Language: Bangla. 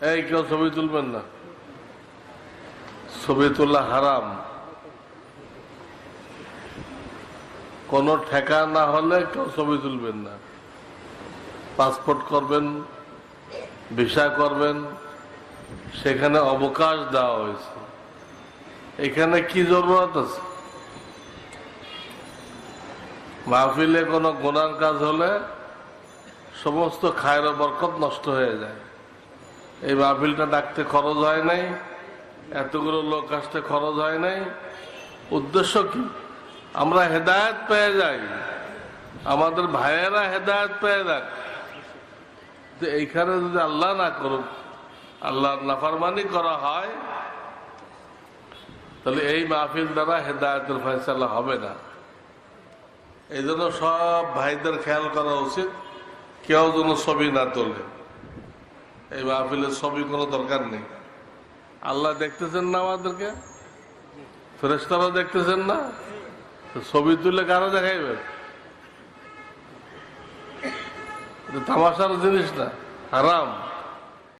এই কেউ ছবি তুলবেন না। ছবি তোলা হারাম। কোনো ঠেকা না হলে কেউ ছবি তুলবেন না। পাসপোর্ট করবেন, ভিসা করবেন, সেখানে অবকাশ দেওয়া হয়েছে। এখানে কি জরুরত আছে? মাহফিলে কোনো গোনার কাজ হলে সমস্ত খায়ের বরকত নষ্ট হয়ে যায়। এই মাহফিলটা ডাকতে খরচ হয় নাই, এতগুলো লোক আসতে খরচ হয় নাই। উদ্দেশ্য কি? আমরা হেদায়ত পেয়ে যাই, আমাদের ভাইয়েরা হেদায়ত পেয়ে যাক। যে এইখানে যদি আল্লাহ না করুক, আল্লাহর নাফারমানি করা হয়, তাহলে এই মাহফিল দ্বারা হেদায়তের ফয়সালা হবে না। এই জন্য সব ভাইদের খেয়াল করা উচিত, কেউ যেন ছবি না তোলে। এই মাহফিলের সবই কোনো দরকার নেই। আল্লাহ দেখতেছেন না আমাদেরকে? ফেরেস্তারা দেখতেছেন না? ছবি তুলে কারও দেখাইবে তামাশার জিনিস না, হারাম।